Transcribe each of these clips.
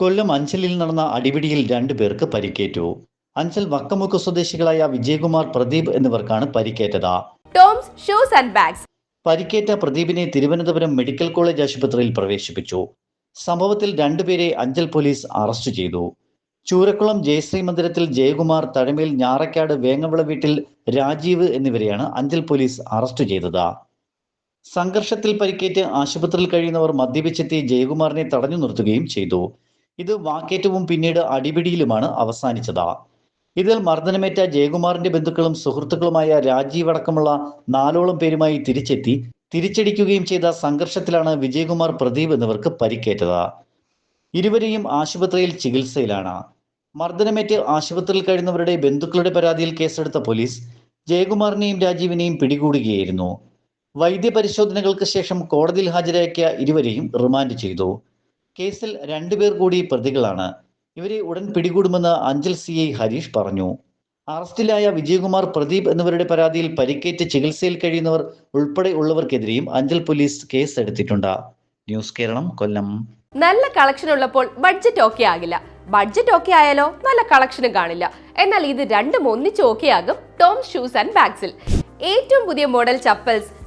കൊല്ലം അഞ്ചലിൽ നടന്ന അടിപിടിയിൽ രണ്ടു പേർക്ക് പരിക്കേറ്റു. അഞ്ചൽ വക്കമുക്ക് സ്വദേശികളായ വിജയകുമാർ പ്രദീപ് എന്നിവർക്കാണ് പരിക്കേറ്റത്. Tom's shoes and bags. പരിക്കേറ്റ പ്രദീപിനെ തിരുവനന്തപുരം മെഡിക്കൽ കോളേജ് ആശുപത്രിയിൽ പ്രവേശിപ്പിച്ചു. സംഭവത്തിൽ രണ്ടുപേരെ അഞ്ചൽ പോലീസ് അറസ്റ്റ് ചെയ്തു. ചൂരക്കുളം ജയശ്രീ മന്ദിരത്തിൽ ജയകുമാർ തഴമേൽ ഞാറക്കാട് വേങ്ങവിള വീട്ടിൽ രാജീവ് എന്നിവരെയാണ് അഞ്ചൽ പോലീസ് അറസ്റ്റ് ചെയ്തത്. സംഘർഷത്തിൽ പരിക്കേറ്റ് ആശുപത്രിയിൽ കഴിയുന്നവർ മദ്യപിച്ചെത്തി ജയകുമാറിനെ തടഞ്ഞു നിർത്തുകയും ചെയ്തു. ഇത് വാക്കേറ്റവും പിന്നീട് അടിപിടിയിലുമാണ് അവസാനിച്ചത്. ഇതിൽ മർദ്ദനമേറ്റ ജയകുമാറിന്റെ ബന്ധുക്കളും സുഹൃത്തുക്കളുമായ രാജീവ് അടക്കമുള്ള നാലോളം പേരുമായി തിരിച്ചെത്തി തിരിച്ചടിക്കുകയും ചെയ്ത സംഘർഷത്തിലാണ് വിജയകുമാർ പ്രദീപ് എന്നിവർക്ക് പരിക്കേറ്റത്. ഇരുവരെയും ആശുപത്രിയിൽ ചികിത്സയിലാണ്. മർദ്ദനമേറ്റ് ആശുപത്രിയിൽ കഴിയുന്നവരുടെ ബന്ധുക്കളുടെ പരാതിയിൽ കേസെടുത്ത പോലീസ് ജയകുമാറിനെയും രാജീവിനെയും പിടികൂടുകയായിരുന്നു. വൈദ്യപരിശോധനകൾക്ക് ശേഷം കോടതിയിൽ ഹാജരാക്കിയ ഇരുവരെയും റിമാൻഡ് ചെയ്തു. കേസിൽ രണ്ടുപേർ കൂടി പ്രതികളാണ്. ഇവരെ ഉടൻ പിടികൂടുമെന്ന് അഞ്ചൽ സി ഐ ഹരീഷ് പറഞ്ഞു. അറസ്റ്റിലായ വിജയകുമാർ പ്രദീപ് എന്നിവരുടെ പരാതിയിൽ പരിക്കേറ്റ് ചികിത്സയിൽ കഴിയുന്നവർ ഉൾപ്പെടെ ഉള്ളവർക്കെതിരെയും അഞ്ചൽ പോലീസ് കേസ് എടുത്തിട്ടുണ്ട് ന്യൂസ് കേരളം കൊല്ലം. നല്ല കളക്ഷൻ ഉള്ളപ്പോൾ ബഡ്ജറ്റ് ഓക്കെ ആകില്ല. ബഡ്ജറ്റ് ഓക്കെ ആയാലോ നല്ല കളക്ഷനും കാണില്ല. എന്നാൽ ഇത് രണ്ടും ഒന്നിച്ച് ഓക്കെ ആകും ടോം ഷൂസ് ആൻഡ് ബാഗ്സിൽ ഏറ്റവും പുതിയ model chappals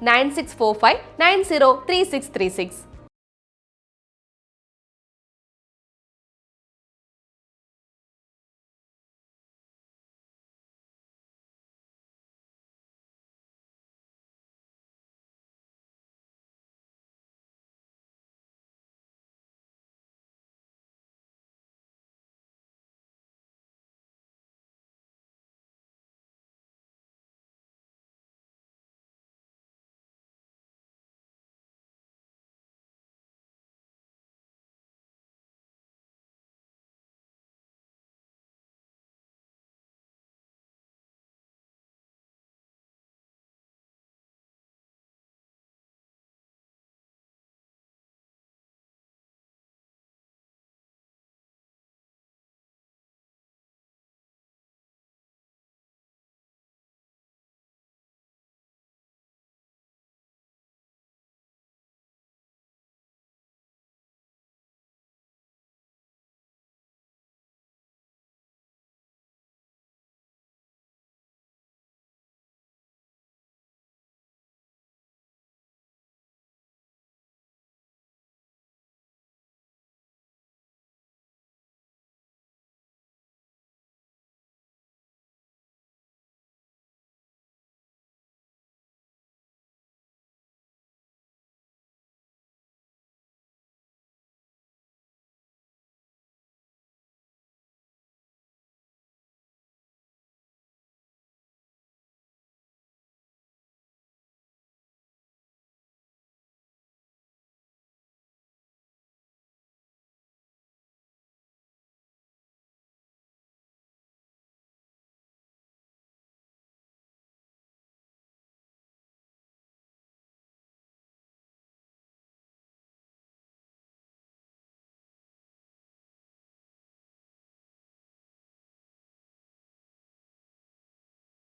9645